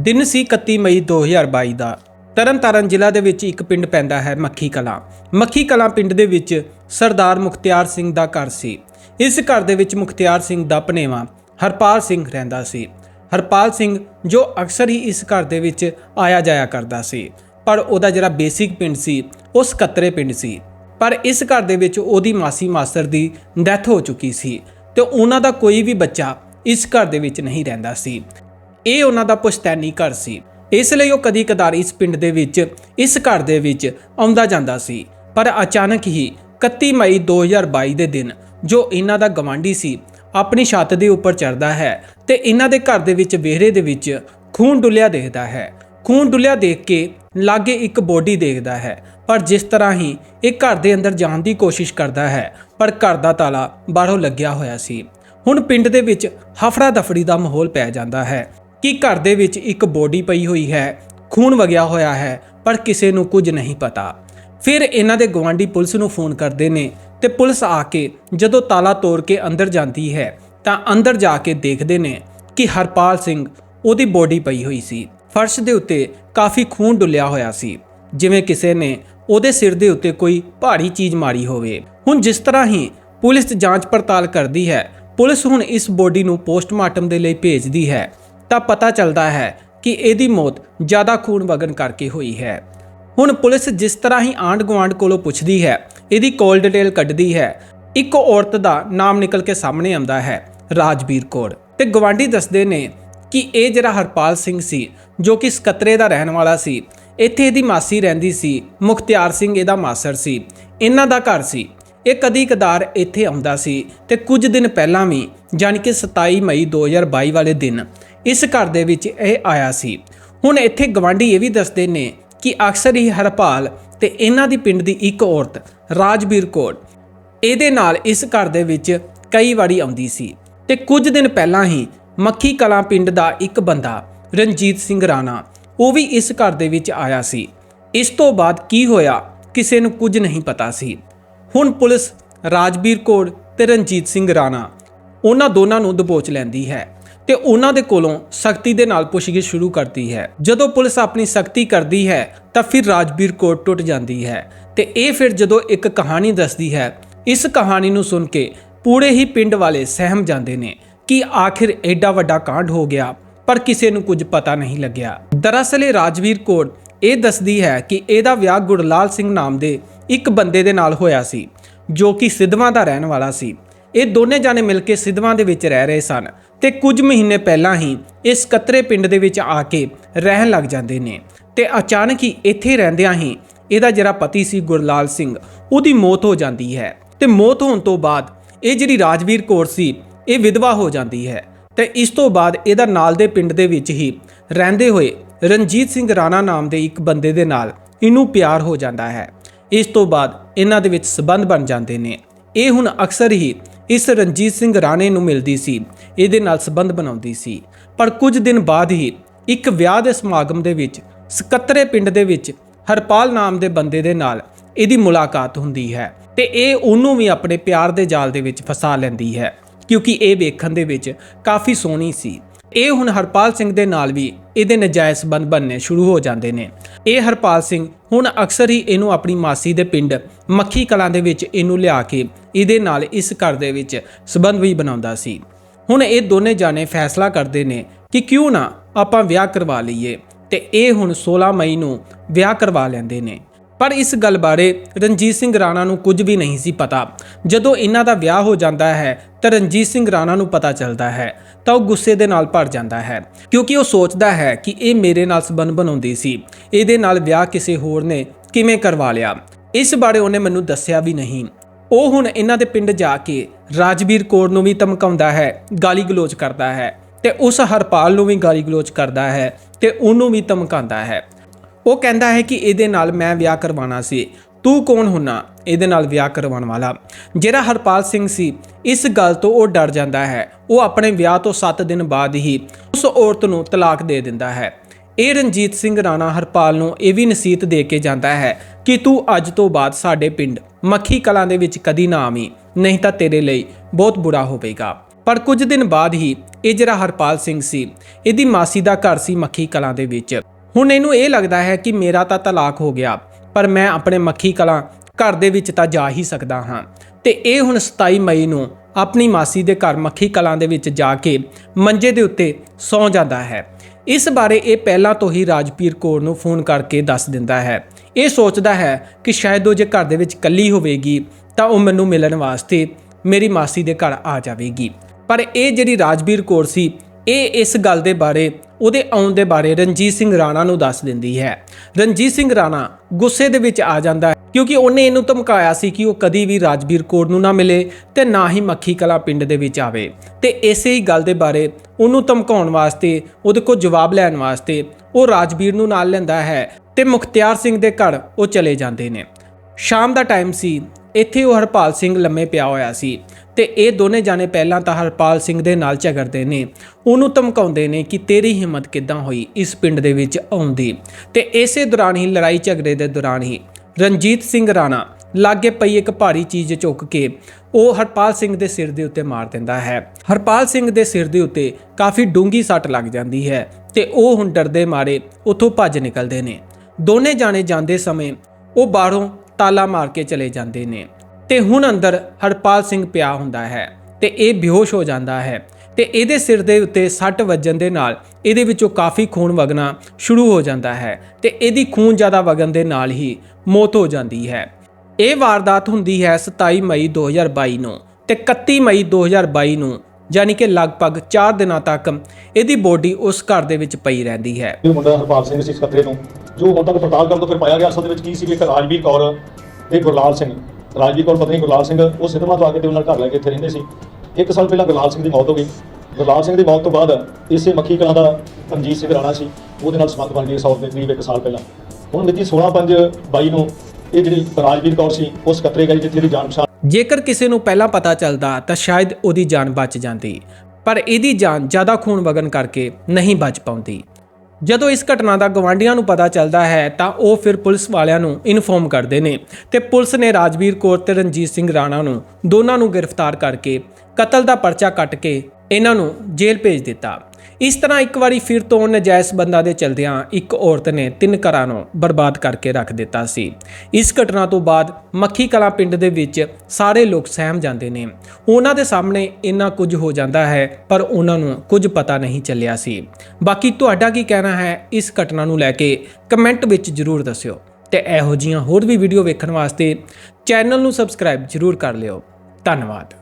ਦਿਨ ਸੀ 31 ਮਈ 2022 ਦਾ। ਤਰਨਤਾਰਨ ਜ਼ਿਲ੍ਹਾ ਦੇ ਵਿੱਚ ਇੱਕ ਪਿੰਡ ਪੈਂਦਾ ਹੈ ਮੱਖੀ ਕਲਾਂ। ਮੱਖੀ ਕਲਾਂ ਪਿੰਡ ਦੇ ਵਿੱਚ ਸਰਦਾਰ ਮੁਖਤਿਆਰ ਸਿੰਘ ਦਾ ਘਰ ਸੀ। ਇਸ ਘਰ ਦੇ ਵਿੱਚ ਮੁਖਤਿਆਰ ਸਿੰਘ ਦਾ ਭਣੇਵਾ ਹਰਪਾਲ ਸਿੰਘ ਰਹਿੰਦਾ ਸੀ। ਹਰਪਾਲ ਸਿੰਘ ਜੋ ਅਕਸਰ ਹੀ ਇਸ ਘਰ ਦੇ ਵਿੱਚ ਆਇਆ ਜਾਇਆ ਕਰਦਾ ਸੀ, ਪਰ ਉਹਦਾ ਜਿਹੜਾ ਬੇਸਿਕ ਪਿੰਡ ਸੀ ਉਹ ਸਕੱਤਰੇ ਪਿੰਡ ਸੀ। ਪਰ ਇਸ ਘਰ ਦੇ ਵਿੱਚ ਉਹਦੀ ਮਾਸੀ ਮਾਸਟਰ ਦੀ ਡੈਥ ਹੋ ਚੁੱਕੀ ਸੀ ਤੇ ਉਹਨਾਂ ਦਾ ਕੋਈ ਵੀ ਬੱਚਾ ਇਸ ਘਰ ਦੇ ਵਿੱਚ ਨਹੀਂ ਰਹਿੰਦਾ ਸੀ। ਇਹ ਉਹਨਾਂ ਦਾ ਪੁਸ਼ਤੈਨੀ ਘਰ ਸੀ। ਇਸ ਲਈ ਉਹ ਕਦੀ ਕਦਾਰ ਇਸ ਪਿੰਡ ਦੇ ਵਿੱਚ, ਇਸ ਘਰ ਦੇ ਵਿੱਚ ਆਉਂਦਾ ਜਾਂਦਾ ਸੀ। ਪਰ ਅਚਾਨਕ ਹੀ 31 ਮਈ 2022 ਦੇ ਦਿਨ ਜੋ ਇਹਨਾਂ ਦਾ ਗਵਾਂਢੀ ਸੀ, ਆਪਣੀ ਛੱਤ ਦੇ ਉੱਪਰ ਚੜਦਾ ਹੈ ਤੇ ਇਹਨਾਂ ਦੇ ਘਰ ਦੇ ਵਿੱਚ ਵਿਹੜੇ ਦੇ ਵਿੱਚ ਖੂਨ ਡੁੱਲਿਆ ਦੇਖਦਾ ਹੈ। ਖੂਨ ਡੁੱਲਿਆ ਦੇਖ ਕੇ ਲਾਗੇ ਇੱਕ ਬੋਡੀ ਦੇਖਦਾ ਹੈ, ਪਰ ਜਿਸ ਤਰ੍ਹਾਂ ਹੀ ਇਹ ਘਰ ਦੇ ਅੰਦਰ ਜਾਣ ਦੀ ਕੋਸ਼ਿਸ਼ ਕਰਦਾ ਹੈ, ਪਰ ਘਰ ਦਾ ਤਾਲਾ ਬਾਹਰੋਂ ਲੱਗਿਆ ਹੋਇਆ ਸੀ। ਹੁਣ ਪਿੰਡ ਦੇ ਵਿੱਚ ਹਫੜਾ ਦਫੜੀ ਦਾ ਮਾਹੌਲ ਪੈ ਜਾਂਦਾ ਹੈ। ਕਿ ਘਰ ਦੇ ਵਿੱਚ ਇੱਕ ਬੋਡੀ ਪਈ ਹੋਈ ਹੈ, ਖੂਨ ਵਗਿਆ ਹੋਇਆ ਹੈ, ਪਰ ਕਿਸੇ ਨੂੰ ਕੁਝ ਨਹੀਂ ਪਤਾ। ਫਿਰ ਇਹਨਾਂ ਦੇ ਗਵਾਂਢੀ ਪੁਲਿਸ ਨੂੰ ਫੋਨ ਕਰਦੇ ਨੇ ਤੇ ਪੁਲਿਸ ਆ ਕੇ ਜਦੋਂ ਤਾਲਾ ਤੋੜ ਕੇ ਅੰਦਰ ਜਾਂਦੀ ਹੈ, ਤਾਂ ਅੰਦਰ ਜਾ ਕੇ ਦੇਖਦੇ ਨੇ ਕਿ ਹਰਪਾਲ ਸਿੰਘ ਉਹਦੀ ਬੋਡੀ ਪਈ ਹੋਈ ਸੀ। ਫਰਸ਼ ਦੇ ਉੱਤੇ ਕਾਫੀ ਖੂਨ ਡੁੱਲਿਆ ਹੋਇਆ ਸੀ, ਜਿਵੇਂ ਕਿਸੇ ਨੇ ਉਹਦੇ ਸਿਰ ਦੇ ਉੱਤੇ ਕੋਈ ਭਾਰੀ ਚੀਜ਼ ਮਾਰੀ ਹੋਵੇ। ਹੁਣ ਜਿਸ ਤਰ੍ਹਾਂ ਹੀ ਪੁਲਿਸ ਜਾਂਚ ਪੜਤਾਲ ਕਰਦੀ ਹੈ, ਪੁਲਿਸ ਹੁਣ ਇਸ ਬੋਡੀ ਨੂੰ ਪੋਸਟਮਾਰਟਮ ਦੇ ਲਈ ਭੇਜਦੀ ਹੈ। ਤਾਂ ਪਤਾ ਚੱਲਦਾ ਹੈ ਕਿ ਇਹਦੀ ਮੌਤ ਜ਼ਿਆਦਾ ਖੂਨ ਵਗਣ ਕਰਕੇ ਹੋਈ ਹੈ। ਹੁਣ ਪੁਲਿਸ ਜਿਸ ਤਰ੍ਹਾਂ ਹੀ ਆਂਡ ਗੁਆਂਢ ਕੋਲੋਂ ਪੁੱਛਦੀ ਹੈ, ਇਹਦੀ ਕੋਲ ਡਿਟੇਲ ਕੱਢਦੀ ਹੈ। ਇੱਕ ਔਰਤ ਦਾ ਨਾਮ ਨਿਕਲ ਕੇ ਸਾਹਮਣੇ ਆਉਂਦਾ ਹੈ, ਰਾਜਵੀਰ ਕੌਰ। ਤੇ ਗਵਾਂਢੀ ਦੱਸਦੇ ਨੇ ਕਿ ਇਹ ਜਿਹੜਾ ਹਰਪਾਲ ਸਿੰਘ ਸੀ, ਜੋ ਕਿ ਸਕੱਤਰੇ ਦਾ ਰਹਿਣ ਵਾਲਾ ਸੀ, ਇੱਥੇ ਇਹਦੀ ਮਾਸੀ ਰਹਿੰਦੀ ਸੀ, ਮੁਖਤਿਆਰ ਸਿੰਘ ਇਹਦਾ ਮਾਸਰ ਸੀ, ਇਹਨਾਂ ਦਾ ਘਰ ਸੀ। ਇਹ ਕਦੀ ਕਦਾਰ ਇੱਥੇ ਆਉਂਦਾ ਸੀ ਤੇ ਕੁਝ ਦਿਨ ਪਹਿਲਾਂ ਵੀ, ਜਾਣੀ ਕਿ 27 ਮਈ 2022 ਵਾਲੇ ਦਿਨ ਇਸ ਘਰ ਦੇ ਵਿੱਚ ਇਹ ਆਇਆ ਸੀ। ਹੁਣ ਇੱਥੇ ਗਵਾਂਢੀ ਇਹ ਵੀ ਦੱਸਦੇ ਨੇ ਕਿ ਅਕਸਰ ਹੀ ਹਰਪਾਲ ਤੇ ਇਹਨਾਂ ਦੀ ਪਿੰਡ ਦੀ ਇੱਕ ਔਰਤ, ਰਾਜਵੀਰ ਕੌਰ, ਇਹਦੇ ਨਾਲ ਇਸ ਘਰ ਦੇ ਵਿੱਚ ਕਈ ਵਾਰੀ ਆਉਂਦੀ ਸੀ ਤੇ ਕੁਝ ਦਿਨ ਪਹਿਲਾਂ ਹੀ ਮੱਖੀ ਕਲਾਂ ਪਿੰਡ ਦਾ ਇੱਕ ਬੰਦਾ, ਰਣਜੀਤ ਸਿੰਘ ਰਾਣਾ, ਉਹ ਵੀ ਇਸ ਘਰ ਦੇ ਵਿੱਚ ਆਇਆ ਸੀ। ਇਸ ਤੋਂ ਬਾਅਦ ਕੀ ਹੋਇਆ ਕਿਸੇ ਨੂੰ ਕੁਝ ਨਹੀਂ ਪਤਾ ਸੀ। ਹੁਣ ਪੁਲਿਸ, ਰਾਜਵੀਰ ਕੌਰ ਤੇ ਰਣਜੀਤ ਸਿੰਘ ਰਾਣਾ, ਉਹਨਾਂ ਦੋਨਾਂ ਨੂੰ ਦਬੋਚ ਲੈਂਦੀ ਹੈ। ਤੇ ਉਹਨਾਂ ਦੇ ਕੋਲੋਂ ਸਖਤੀ ਦੇ ਨਾਲ ਪੁੱਛਗਿੱਛ ਸ਼ੁਰੂ ਕਰਦੀ ਹੈ। ਜਦੋਂ ਪੁਲਿਸ ਆਪਣੀ ਸਖਤੀ ਕਰਦੀ ਹੈ, ਤਾਂ ਫਿਰ ਰਾਜਵੀਰ ਕੌਰ ਟੁੱਟ ਜਾਂਦੀ ਹੈ ਤੇ ਇਹ ਫਿਰ ਜਦੋਂ ਇੱਕ ਕਹਾਣੀ ਦੱਸਦੀ ਹੈ, ਇਸ ਕਹਾਣੀ ਨੂੰ ਸੁਣ ਕੇ ਪੂਰੇ ਹੀ ਪਿੰਡ ਵਾਲੇ ਸਹਿਮ ਜਾਂਦੇ ਨੇ ਕਿ ਆਖਿਰ ਐਡਾ ਵੱਡਾ ਕਾਂਡ ਹੋ ਗਿਆ, ਪਰ ਕਿਸੇ ਨੂੰ ਕੁਝ ਪਤਾ ਨਹੀਂ ਲੱਗਿਆ। ਦਰਅਸਲ ਇਹ ਰਾਜਵੀਰ ਕੌਰ ਇਹ ਦੱਸਦੀ ਹੈ ਕਿ ਇਹਦਾ ਵਿਆਹ ਗੁਰਲਾਲ ਸਿੰਘ ਨਾਮ ਦੇ ਇੱਕ ਬੰਦੇ ਦੇ ਨਾਲ ਹੋਇਆ ਸੀ, ਜੋ ਕਿ ਸਿੱਧਵਾਂ ਦਾ ਰਹਿਣ ਵਾਲਾ ਸੀ। ਇਹ ਦੋਨੇ ਜਾਣੇ ਮਿਲ ਕੇ ਸਿੱਧਵਾਂ ਦੇ ਵਿੱਚ ਰਹਿ ਰਹੇ ਸਨ ਤੇ ਕੁਝ ਮਹੀਨੇ ਪਹਿਲਾਂ ਹੀ ਇਸ ਕਤਰੇ ਪਿੰਡ ਦੇ ਵਿੱਚ ਆ ਕੇ ਰਹਿਣ ਲੱਗ ਜਾਂਦੇ ਨੇ। ਤੇ ਅਚਾਨਕ ਹੀ ਇੱਥੇ ਰਹਿੰਦਿਆਂ ਹੀ ਇਹਦਾ ਜਿਹੜਾ ਪਤੀ ਸੀ ਗੁਰਲਾਲ ਸਿੰਘ, ਉਹਦੀ ਮੌਤ ਹੋ ਜਾਂਦੀ ਹੈ। ਤੇ ਮੌਤ ਹੋਣ ਤੋਂ ਬਾਅਦ ਇਹ ਜਿਹੜੀ ਰਾਜਵੀਰ ਕੌਰ ਸੀ, ਇਹ ਵਿਧਵਾ ਹੋ ਜਾਂਦੀ ਹੈ। ਤੇ ਇਸ ਤੋਂ ਬਾਅਦ ਇਹਦਾ ਨਾਲ ਦੇ ਪਿੰਡ ਦੇ ਵਿੱਚ ਹੀ ਰਹਿੰਦੇ ਹੋਏ ਰਣਜੀਤ ਸਿੰਘ ਰਾਣਾ ਨਾਮ ਦੇ ਇੱਕ ਬੰਦੇ ਦੇ ਨਾਲ ਇਹਨੂੰ ਪਿਆਰ ਹੋ ਜਾਂਦਾ ਹੈ। ਇਸ ਤੋਂ ਬਾਅਦ ਇਹਨਾਂ ਦੇ ਵਿੱਚ ਸਬੰਧ ਬਣ ਜਾਂਦੇ ਨੇ। ਇਹ ਹੁਣ ਅਕਸਰ ਹੀ ਇਸ ਰਣਜੀਤ ਸਿੰਘ ਰਾਣੇ ਨੂੰ ਮਿਲਦੀ ਸੀ, ਇਹਦੇ ਨਾਲ ਸਬੰਧ ਬਣਾਉਂਦੀ ਸੀ। ਪਰ ਕੁਝ ਦਿਨ ਬਾਅਦ ਹੀ ਇੱਕ ਵਿਆਹ ਦੇ ਸਮਾਗਮ ਦੇ ਵਿੱਚ, ਸਕੱਤਰੇ ਪਿੰਡ ਦੇ ਵਿੱਚ ਹਰਪਾਲ ਨਾਮ ਦੇ ਬੰਦੇ ਦੇ ਨਾਲ ਇਹਦੀ ਮੁਲਾਕਾਤ ਹੁੰਦੀ ਹੈ ਤੇ ਇਹ ਉਹਨੂੰ ਵੀ ਆਪਣੇ ਪਿਆਰ ਦੇ ਜਾਲ ਦੇ ਵਿੱਚ ਫਸਾ ਲੈਂਦੀ ਹੈ, ਕਿਉਂਕਿ ਇਹ ਵੇਖਣ ਦੇ ਵਿੱਚ ਕਾਫੀ ਸੋਹਣੀ ਸੀ। ਇਹ ਹੁਣ ਹਰਪਾਲ ਸਿੰਘ ਦੇ ਨਾਲ ਵੀ ਇਹਦੇ ਨਜਾਇਜ਼ ਸੰਬੰਧ ਬਣਨੇ ਸ਼ੁਰੂ ਹੋ ਜਾਂਦੇ ਨੇ। ਇਹ ਹਰਪਾਲ ਸਿੰਘ ਹੁਣ ਅਕਸਰ ਹੀ ਇਹਨੂੰ ਆਪਣੀ ਮਾਸੀ ਦੇ ਪਿੰਡ ਮੱਖੀ ਕਲਾਂ ਦੇ ਵਿੱਚ ਇਹਨੂੰ ਲਿਆ ਕੇ ਇਹਦੇ ਨਾਲ ਇਸ ਘਰ ਦੇ ਵਿੱਚ ਸੰਬੰਧ ਵੀ ਬਣਾਉਂਦਾ ਸੀ। ਹੁਣ ਇਹ ਦੋਨੇ ਜਾਣੇ ਫੈਸਲਾ ਕਰਦੇ ਨੇ ਕਿ ਕਿਉਂ ਨਾ ਆਪਾਂ ਵਿਆਹ ਕਰਵਾ ਲਈਏ ਤੇ ਇਹ ਹੁਣ 16 ਮਈ ਨੂੰ ਵਿਆਹ ਕਰਵਾ ਲੈਂਦੇ ਨੇ। ਪਰ ਇਸ ਗੱਲ ਬਾਰੇ ਰਣਜੀਤ ਸਿੰਘ ਰਾਣਾ ਨੂੰ ਕੁਝ ਵੀ ਨਹੀਂ ਸੀ ਪਤਾ। ਜਦੋਂ ਇਹਨਾਂ ਦਾ ਵਿਆਹ ਹੋ ਜਾਂਦਾ ਹੈ, ਤਾਂ ਰਣਜੀਤ ਸਿੰਘ ਰਾਣਾ ਨੂੰ ਪਤਾ ਚੱਲਦਾ ਹੈ, ਤਾਂ ਉਹ ਗੁੱਸੇ ਦੇ ਨਾਲ ਭਰ ਜਾਂਦਾ ਹੈ, ਕਿਉਂਕਿ ਉਹ ਸੋਚਦਾ ਹੈ ਕਿ ਇਹ ਮੇਰੇ ਨਾਲ ਸੰਬੰਧ ਬਣਾਉਂਦੀ ਸੀ। ਇਹਦੇ ਨਾਲ ਵਿਆਹ ਕਿਸੇ ਹੋਰ ਨੇ ਕਿਵੇਂ ਕਰਵਾ ਲਿਆ? ਇਸ ਬਾਰੇ ਉਹਨੇ ਮੈਨੂੰ ਦੱਸਿਆ ਵੀ ਨਹੀਂ। ਉਹ ਹੁਣ ਇਹਨਾਂ ਦੇ ਪਿੰਡ ਜਾ ਕੇ ਰਾਜਵੀਰ ਕੌਰ ਨੂੰ ਵੀ ਧਮਕਾਉਂਦਾ ਹੈ, ਗਾਲੀ ਗਲੋਚ ਕਰਦਾ ਹੈ ਤੇ ਉਸ ਹਰਪਾਲ ਨੂੰ ਵੀ ਗਾਲੀ ਗਲੋਚ ਕਰਦਾ ਹੈ ਤੇ ਉਹਨੂੰ ਵੀ ਧਮਕਾਉਂਦਾ ਹੈ। ਉਹ ਕਹਿੰਦਾ ਹੈ ਕਿ ਇਹਦੇ ਨਾਲ ਮੈਂ ਵਿਆਹ ਕਰਵਾਉਣਾ ਸੀ। ਤੂੰ ਕੌਣ ਹੁੰਨਾ? ਇਹਦੇ ਨਾਲ ਵਿਆਹ ਕਰਵਾਉਣ ਵਾਲਾ। ਜਿਹੜਾ ਹਰਪਾਲ ਸਿੰਘ ਸੀ, ਇਸ ਗੱਲ ਤੋਂ ਉਹ ਡਰ ਜਾਂਦਾ ਹੈ। ਉਹ ਆਪਣੇ ਵਿਆਹ ਤੋਂ 7 ਦਿਨ ਬਾਅਦ ਹੀ ਉਸ ਔਰਤ ਨੂੰ ਤਲਾਕ ਦੇ ਦਿੰਦਾ ਹੈ। ਇਹ ਰਣਜੀਤ ਸਿੰਘ ਰਾਣਾ ਹਰਪਾਲ ਨੂੰ ਇਹ ਵੀ ਨਸੀਹਤ ਦੇ ਕੇ ਜਾਂਦਾ ਹੈ ਕਿ ਤੂੰ ਅੱਜ ਤੋਂ ਬਾਅਦ ਸਾਡੇ ਪਿੰਡ ਮੱਖੀ ਕਲਾਂ ਦੇ ਵਿੱਚ ਕਦੀ ਨਾ ਆਵੀਂ, ਨਹੀਂ ਤਾਂ ਤੇਰੇ ਲਈ ਬਹੁਤ ਬੁਰਾ ਹੋਵੇਗਾ। ਪਰ ਕੁਝ ਦਿਨ ਬਾਅਦ ਹੀ ਇਹ ਜਿਹੜਾ ਹਰਪਾਲ ਸਿੰਘ ਸੀ, ਇਹਦੀ ਮਾਸੀ ਦਾ ਘਰ ਸੀ ਮੱਖੀ ਕਲਾਂ ਦੇ ਵਿੱਚ। ਹੁਣ ਇਹਨੂੰ ਇਹ ਲੱਗਦਾ ਹੈ ਕਿ ਮੇਰਾ ਤਾਂ ਤਲਾਕ ਹੋ ਗਿਆ, ਪਰ ਮੈਂ ਆਪਣੇ ਮੱਖੀ ਕਲਾਂ ਘਰ ਦੇ ਵਿੱਚ ਤਾਂ ਜਾ ਹੀ ਸਕਦਾ ਹਾਂ। ਤੇ ਇਹ ਹੁਣ 27 ਮਈ ਨੂੰ ਆਪਣੀ ਮਾਸੀ ਦੇ ਘਰ ਮੱਖੀ ਕਲਾਂ ਦੇ ਵਿੱਚ ਜਾ ਕੇ ਮੰਜੇ ਦੇ ਉੱਤੇ ਸੌਂ ਜਾਂਦਾ ਹੈ। ਇਸ ਬਾਰੇ ਇਹ ਪਹਿਲਾਂ ਤੋਂ ਹੀ ਰਾਜਪੀਰ ਕੌਰ ਨੂੰ ਫੋਨ ਕਰਕੇ ਦੱਸ ਦਿੰਦਾ ਹੈ। ਇਹ ਸੋਚਦਾ ਹੈ ਕਿ ਸ਼ਾਇਦ ਉਹ ਜੇ ਘਰ ਦੇ ਵਿੱਚ ਇਕੱਲੀ ਹੋਵੇਗੀ, ਤਾਂ ਉਹ ਮੈਨੂੰ ਮਿਲਣ ਵਾਸਤੇ ਮੇਰੀ ਮਾਸੀ ਦੇ ਘਰ ਆ ਜਾਵੇਗੀ। ਪਰ ਇਹ ਜਿਹੜੀ ਰਾਜਵੀਰ ਕੌਰ ਸੀ, ਇਹ ਇਸ ਗੱਲ ਦੇ ਬਾਰੇ ਉਹਦੇ ਆਉਣ ਦੇ ਬਾਰੇ ਰਣਜੀਤ ਸਿੰਘ ਰਾਣਾ ਨੂੰ ਦੱਸ ਦਿੰਦੀ ਹੈ। ਰਣਜੀਤ ਸਿੰਘ ਰਾਣਾ ਗੁੱਸੇ ਦੇ ਵਿੱਚ ਆ ਜਾਂਦਾ ਹੈ ਕਿਉਂਕਿ ਉਹਨੇ ਇਹਨੂੰ ਧਮਕਾਇਆ ਸੀ ਕਿ ਉਹ ਕਦੀ ਵੀ ਰਾਜਵੀਰ ਕੌਰ ਨੂੰ ਨਾ ਮਿਲੇ ਤੇ ਨਾ ਹੀ ਮੱਖੀ ਕਲਾ ਪਿੰਡ ਦੇ ਵਿੱਚ ਆਵੇ। ਤੇ ਇਸੇ ਹੀ ਗੱਲ ਦੇ ਬਾਰੇ ਉਹਨੂੰ ਧਮਕਾਉਣ ਵਾਸਤੇ, ਉਹਦੇ ਕੋਲ ਜਵਾਬ ਲੈਣ ਵਾਸਤੇ ਉਹ ਰਾਜਵੀਰ ਨੂੰ ਨਾਲ ਲੈਂਦਾ ਹੈ ਤੇ ਮੁਖਤਿਆਰ ਸਿੰਘ ਦੇ ਘਰ ਉਹ ਚਲੇ ਜਾਂਦੇ ਨੇ। ਸ਼ਾਮ ਦਾ ਟਾਈਮ ਸੀ, ਇੱਥੇ ਉਹ ਹਰਪਾਲ ਸਿੰਘ ਲੰਮੇ ਪਿਆ ਹੋਇਆ ਸੀ। ਤੇ ਇਹ ਦੋਨੇ ਜਾਣੇ ਪਹਿਲਾਂ ਤਾਂ ਹਰਪਾਲ ਸਿੰਘ ਦੇ ਨਾਲ ਝਗੜਦੇ ਨੇ। ਉਹਨੂੰ ਧਮਕਾਉਂਦੇ ਨੇ ਕਿ ਤੇਰੀ ਹਿੰਮਤ ਕਿੱਦਾਂ ਹੋਈ? ਇਸ ਪਿੰਡ ਦੇ ਵਿੱਚ ਆਉਣ ਦੀ ਤੇ ਇਸੇ ਦੌਰਾਨ ਹੀ ਲੜਾਈ ਝਗੜੇ ਦੇ ਦੌਰਾਨ ਹੀ ਰਣਜੀਤ ਸਿੰਘ ਰਾਣਾ ਲਾਗੇ ਪਈ ਇੱਕ ਭਾਰੀ ਚੀਜ਼ ਚੁੱਕ ਕੇ ਉਹ ਹਰਪਾਲ ਸਿੰਘ ਦੇ ਸਿਰ ਦੇ ਉੱਤੇ ਮਾਰ ਦਿੰਦਾ ਹੈ। ਹਰਪਾਲ ਸਿੰਘ ਦੇ ਸਿਰ ਦੇ ਉੱਤੇ ਕਾਫੀ ਡੂੰਗੀ ਸੱਟ ਲੱਗ ਜਾਂਦੀ ਹੈ ਤੇ ਉਹ ਹੁਣ ਡਰਦੇ ਮਾਰੇ ਉੱਥੋਂ ਭੱਜ ਨਿਕਲਦੇ ਨੇ। ਦੋਨੇ ਜਾਣੇ ਜਾਂਦੇ ਸਮੇਂ ਉਹ ਬਾਹਰੋਂ ਤਾਲਾ ਮਾਰ ਕੇ ਚਲੇ ਜਾਂਦੇ ਨੇ। ਤੇ ਹੁਣ ਅੰਦਰ ਹਰਪਾਲ ਸਿੰਘ ਪਿਆ ਹੁੰਦਾ ਹੈ ਤੇ ਇਹ ਬੇਹੋਸ਼ ਹੋ ਜਾਂਦਾ ਹੈ ਤੇ ਇਹਦੇ ਸਿਰ ਦੇ ਉੱਤੇ ਸੱਟ ਵੱਜਣ ਦੇ ਨਾਲ ਇਹਦੇ ਵਿੱਚੋਂ ਕਾਫੀ ਖੂਨ ਵਗਣਾ ਸ਼ੁਰੂ ਹੋ ਜਾਂਦਾ ਹੈ ਤੇ ਇਹਦੀ ਖੂਨ ਜ਼ਿਆਦਾ ਵਗਣ ਦੇ ਨਾਲ ਹੀ ਮੌਤ ਹੋ ਜਾਂਦੀ ਹੈ। ਇਹ ਵਾਰਦਾਤ ਹੁੰਦੀ ਹੈ 27 ਮਈ 2022 ਨੂੰ ਤੇ 31 ਮਈ 2022 ਨੂੰ, ਯਾਨੀ ਕਿ ਲਗਭਗ 4 ਦਿਨਾਂ ਤੱਕ ਇਹਦੀ ਬੋਡੀ ਉਸ ਘਰ ਦੇ ਵਿੱਚ ਪਈ ਰਹਿੰਦੀ ਹੈ। ਇਹ ਮੁੰਡਾ ਹਰਪਾਲ ਸਿੰਘ ਸੀ ਸਕੱਤਰੇ ਤੋਂ, ਜੋ ਹੁਣ ਤੱਕ ਪੜਤਾਲ ਕਰਨ ਤੋਂ ਫਿਰ ਪਾਇਆ ਗਿਆ ਅਸਲ ਦੇ ਵਿੱਚ ਕੀ ਸੀ ਕਿ ਰਾਜਵੀਰ ਕੌਰ ਤੇ ਗੁਰਲਾਲ ਸਿੰਘ। ਰਾਜਵੀਰ ਕੌਰ ਪਤਨੀ ਗੁਰਲਾਲ ਸਿੰਘ, ਉਹ ਸਿੱਧਵਾਂ ਤੋਂ ਆ ਕੇ ਤੇ ਉਹਨਾਂ ਘਰ ਲੈ ਕੇ ਇੱਥੇ ਰਹਿੰਦੇ ਸੀ। ਇੱਕ ਸਾਲ ਪਹਿਲਾਂ ਗੁਰਲਾਲ ਸਿੰਘ ਦੀ ਮੌਤ ਹੋ ਗਈ। ਗੁਰਲਾਲ ਸਿੰਘ ਦੀ ਮੌਤ ਤੋਂ ਬਾਅਦ ਇਸੇ ਮੱਖੀ ਕਲਾਂ ਦਾ ਰਣਜੀਤ ਸਿੰਘ ਰਾਣਾ ਸੀ। ਉਹਦੇ ਨਾਲ ਸੰਬੰਧ ਬਣ ਗਏ ਸੌ ਦੇ ਕਰੀਬ ਇੱਕ ਸਾਲ ਪਹਿਲਾਂ। ਹੁਣ ਮਿਤੀ 16/5/22 ਨੂੰ ਇਹ ਜਿਹੜੀ ਰਾਜਵੀਰ ਕੌਰ ਸੀ, ਉਹ ਸਕੱਤਰੇ ਗਈ ਜਿੱਥੇ ਦੀ ਜਾਣ ਪਛਾਣ ਜੇਕਰ ਕਿਸੇ ਨੂੰ ਪਹਿਲਾਂ ਪਤਾ ਚੱਲਦਾ ਤਾਂ ਸ਼ਾਇਦ ਉਹਦੀ ਜਾਨ ਬਚ ਜਾਂਦੀ, ਪਰ ਇਹਦੀ ਜਾਨ ਜ਼ਿਆਦਾ ਖੂਨ ਵਗਣ ਕਰਕੇ ਨਹੀਂ ਬਚ ਪਾਉਂਦੀ। ਜਦੋਂ ਇਸ ਘਟਨਾ ਦਾ ਗਵਾਂਢੀਆਂ ਨੂੰ ਪਤਾ ਚੱਲਦਾ ਹੈ, ਤਾਂ ਉਹ ਫਿਰ ਪੁਲਿਸ ਵਾਲਿਆਂ ਨੂੰ ਇਨਫੋਰਮ ਕਰਦੇ ਨੇ ਤੇ ਪੁਲਿਸ ਨੇ ਰਾਜਵੀਰ ਕੌਰ ਤੇ ਰਣਜੀਤ ਸਿੰਘ ਰਾਣਾ ਨੂੰ ਦੋਨਾਂ ਨੂੰ ਗ੍ਰਿਫਤਾਰ ਕਰਕੇ ਕਤਲ ਦਾ ਪਰਚਾ ਕੱਟ ਕੇ ਇਹਨਾਂ ਨੂੰ ਜੇਲ੍ਹ ਭੇਜ ਦਿੱਤਾ। ਇਸ ਤਰ੍ਹਾਂ ਇੱਕ ਵਾਰੀ ਫਿਰ ਤੋਂ ਨਜਾਇਜ਼ ਬੰਦਾ ਦੇ ਚਲਦਿਆਂ ਇੱਕ ਔਰਤ ਨੇ ਤਿੰਨ ਘਰਾਂ ਨੂੰ ਬਰਬਾਦ ਕਰਕੇ ਰੱਖ ਦਿੱਤਾ ਸੀ। ਇਸ ਘਟਨਾ ਤੋਂ ਬਾਅਦ ਮੱਖੀ ਕਲਾ ਪਿੰਡ ਦੇ ਵਿੱਚ ਸਾਰੇ ਲੋਕ ਸਹਿਮ ਜਾਂਦੇ ਨੇ। ਉਹਨਾਂ ਦੇ ਸਾਹਮਣੇ ਇੰਨਾ ਕੁਝ ਹੋ ਜਾਂਦਾ ਹੈ, ਪਰ ਉਹਨਾਂ ਨੂੰ ਕੁਝ ਪਤਾ ਨਹੀਂ ਚੱਲਿਆ ਸੀ। ਬਾਕੀ ਤੁਹਾਡਾ ਕੀ ਕਹਿਣਾ ਹੈ ਇਸ ਘਟਨਾ ਨੂੰ ਲੈ ਕੇ ਕਮੈਂਟ ਵਿੱਚ ਜਰੂਰ ਦੱਸਿਓ। ਤੇ ਇਹੋ ਜੀਆਂ ਹੋਰ ਵੀ ਵੀਡੀਓ ਵੇਖਣ ਵਾਸਤੇ ਚੈਨਲ ਨੂੰ ਸਬਸਕ੍ਰਾਈਬ ਜਰੂਰ ਕਰ ਲਿਓ। ਧੰਨਵਾਦ।